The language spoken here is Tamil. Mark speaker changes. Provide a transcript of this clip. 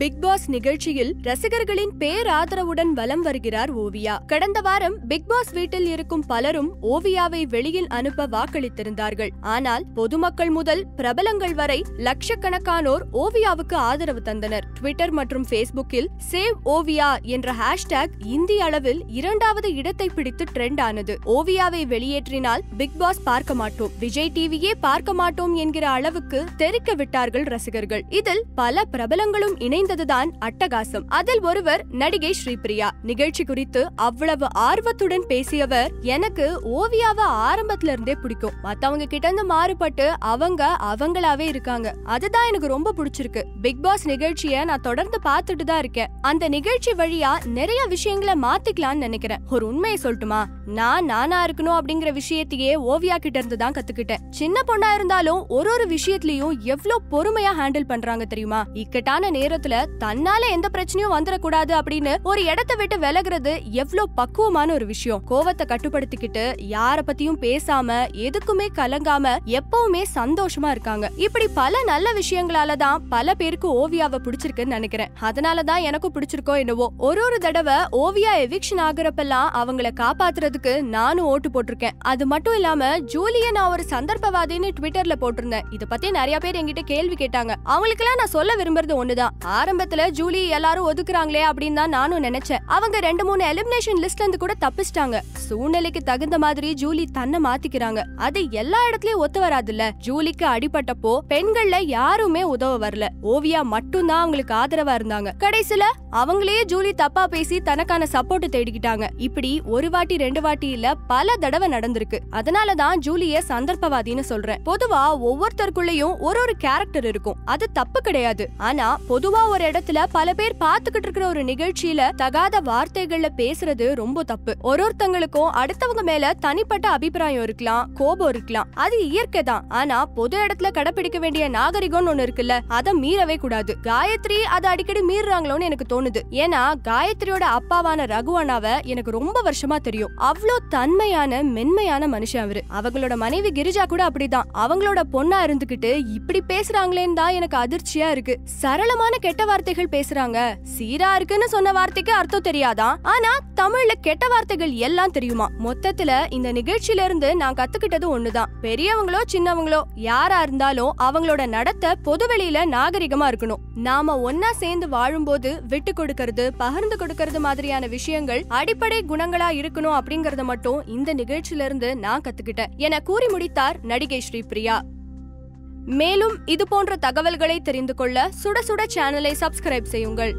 Speaker 1: பிக் பாஸ் நிகழ்ச்சியில் ரசிகர்களின் பேராதரவுடன் வலம் வருகிறார் ஓவியா. கடந்த வாரம் பிக் பாஸ் வீட்டில் இருக்கும் பலரும் ஓவியாவை வெளியில் அனுப்ப வாக்களித்திருந்தார்கள். ஆனால் பொதுமக்கள் முதல் பிரபலங்கள் வரை லட்சக்கணக்கானோர் ஓவியாவுக்கு ஆதரவு தந்தனர். ட்விட்டர் மற்றும் ஃபேஸ்புக்கில் சேவ் ஓவியா என்ற ஹேஷ்டேக் இந்திய அளவில் இரண்டாவது இடத்தை பிடித்து ட்ரெண்ட் ஆனது. ஓவியாவை வெளியேற்றினால் பிக் பாஸ் பார்க்க மாட்டோம். விஜய் டிவியே பார்க்க மாட்டோம் என்கிற அளவுக்கு தெரிக்க விட்டார்கள் ரசிகர்கள். இதில் பல பிரபலங்களும் இணைந்து இணைந்ததுதான் அட்டகாசம். அதில் ஒருவர் நடிகை ஸ்ரீபிரியா. நிகழ்ச்சி குறித்து அவ்வளவு ஆர்வத்துடன் பேசியவர் எனக்கு ஓவியாவை ஆரம்பத்துல இருந்தே பிடிக்கும். மத்தவங்க கிட்ட இருந்து மாறுபட்டு அவங்க அவங்களாவே இருக்காங்க. அதுதான் எனக்கு ரொம்ப பிடிச்சிருக்கு. பிக் பாஸ் நிகழ்ச்சிய நான் தொடர்ந்து பார்த்துட்டு தான் இருக்கேன். அந்த நிகழ்ச்சி வழியா நிறைய விஷயங்களை மாத்திக்கலாம்னு நினைக்கிறேன். ஒரு உண்மையை சொல்லட்டுமா? நான் நானா இருக்கணும் அப்படிங்கிற விஷயத்தையே ஓவியா கிட்ட இருந்து தான் கத்துக்கிட்டேன். சின்ன பொண்ணா இருந்தாலும் ஒரு ஒரு விஷயத்திலயும் எவ்வளவு பொறுமையா ஹேண்டில் பண்றாங்க தெரியுமா? இக்கட்டான நேரத்துல தன்னால எந்த பிரச்சனையும் வந்துடக்கூடாது அப்படின்னு ஒரு இடத்தை விட்டு விலகுறது எவ்வளவு பக்குவமான ஒரு விஷயம். கோவத்தை கட்டுப்படுத்திக்கிட்டு யார பத்தியும் பேசாம எதுக்குமே கலங்காம எப்பவுமே சந்தோஷமா இருக்காங்க. இப்படி பல நல்ல விஷயங்களால தான் பல பேருக்கு ஓவியாவை பிடிச்சிருக்குன்னு நினைக்கிறேன். அதனால தான் எனக்கும் பிடிச்சிருக்கோ என்னவோ. ஒரு ஒரு தடவை ஓவியா எவிக்ஷன் ஆகுறப்பெல்லாம் அவங்கள காப்பாத்துறதுக்கு நானும் ஓட்டு போட்டிருக்கேன். அது மட்டும் இல்லாம ஜூலிய நான் ஒரு சந்தர்ப்பவாதின்னு ட்விட்டர்ல போட்டிருந்தேன். இத பத்தி நிறைய பேர் என்கிட்ட கேள்வி கேட்டாங்க. அவங்களுக்கெல்லாம் நான் சொல்ல விரும்புறது ஒண்ணுதான். ஆரம்பத்துல ஜூலி எல்லாரும் ஒதுக்குறாங்களே அப்படின்னு தான் நானும் நினைச்சேன். அவங்க ரெண்டு மூணு எலிமினேஷன் லிஸ்ட்ல இருந்து கூட தப்பிச்சிட்டாங்க. சூழ்நிலைக்கு தகுந்த மாதிரி ஜூலி தன்னை மாத்திக்கிறாங்க. அது எல்லா இடத்துலயும் ஒத்து வராதுல்ல. ஜூலிக்கு அடிபட்டப்போ பெண்கள்ல யாருமே உதவ வரல. ஓவியா மட்டும்தான் அவங்களுக்கு ஆதரவா இருந்தாங்க. கடைசில அவங்களே ஜூலி தப்பா பேசி தனக்கான சப்போர்ட் தேடிக்கிட்டாங்க. இப்படி ஒரு வாட்டி ரெண்டு வாட்டி இல்ல பல தடவை நடந்திருக்கு. அதனாலதான் ஜூலிய சந்தர்ப்பவாதின்னு சொல்றேன். பொதுவா ஒவ்வொருத்தருக்குள்ளயும் ஒரு ஒரு கேரக்டர் இருக்கும். அது தப்பு கிடையாது. ஆனா பொதுவா ஒரு இடத்துல பல பேர் பாத்துக்கிட்டு இருக்கிற ஒரு நிகழ்ச்சியில தகாத வார்த்தைகள்ல பேசுறது ரொம்ப தப்பு. ஒரு ஒருத்தங்களுக்கும் அடுத்தவங்க மேல தனிப்பட்ட அபிப்பிராயம் இருக்கலாம் கோபம் இருக்கலாம். அது இயற்கை தான். ஆனா பொது இடத்துல கடைபிடிக்க வேண்டிய நாகரிகம்னு ஒண்ணு இருக்குல்ல அதை மீறவே கூடாது. காயத்ரி அதை அடிக்கடி மீறுறாங்களோன்னு எனக்கு தோணுது. ஏன்னா காயத்ரியோட அப்பாவான ரகு அண்ணாவை எனக்கு ரொம்ப வருஷமா தெரியும். அவ்வளோ தன்மையான மென்மையான மனுஷன் அவரு. அவங்களோட மனைவி கிரிஜா கூட அப்படிதான். அவங்களோட பொண்ணா இருந்துகிட்டு இப்படி பேசுறாங்களேன்னு தான் எனக்கு அதிர்ச்சியா இருக்கு. சரளமான கெட்ட கெட்ட வார்த்தைகள் பேசுறாங்க. சீரா இருக்குன்னு சொன்ன வார்த்தைக்கு அர்த்தம் தெரியாதான் ஆனா தமிழ்ல கெட்ட வார்த்தைகள் எல்லாம் தெரியுமா? மொத்தத்துல இந்த நிகழ்ச்சியில இருந்து நான் கத்துக்கிட்டது ஒண்ணுதான். பெரியவங்களோ சின்னவங்களோ யாரா இருந்தாலும் அவங்களோட நடத்தை பொதுவெளியில நாகரிகமா இருக்கணும். நாம ஒன்னா சேர்ந்து வாழும்போது விட்டு கொடுக்கறது பகிர்ந்து கொடுக்கறது மாதிரியான விஷயங்கள் அடிப்படை குணங்களா இருக்கணும் அப்படிங்கறத மட்டும் இந்த நிகழ்ச்சியில இருந்து நான் கத்துக்கிட்டேன். என கூறி முடித்தார் நடிகை ஸ்ரீபிரியா மேலும் இது போன்ற தகவல்களை தெரிந்து கொள்ள சுட சுட சேனலை சப்ஸ்கிரைப் செய்யுங்கள்.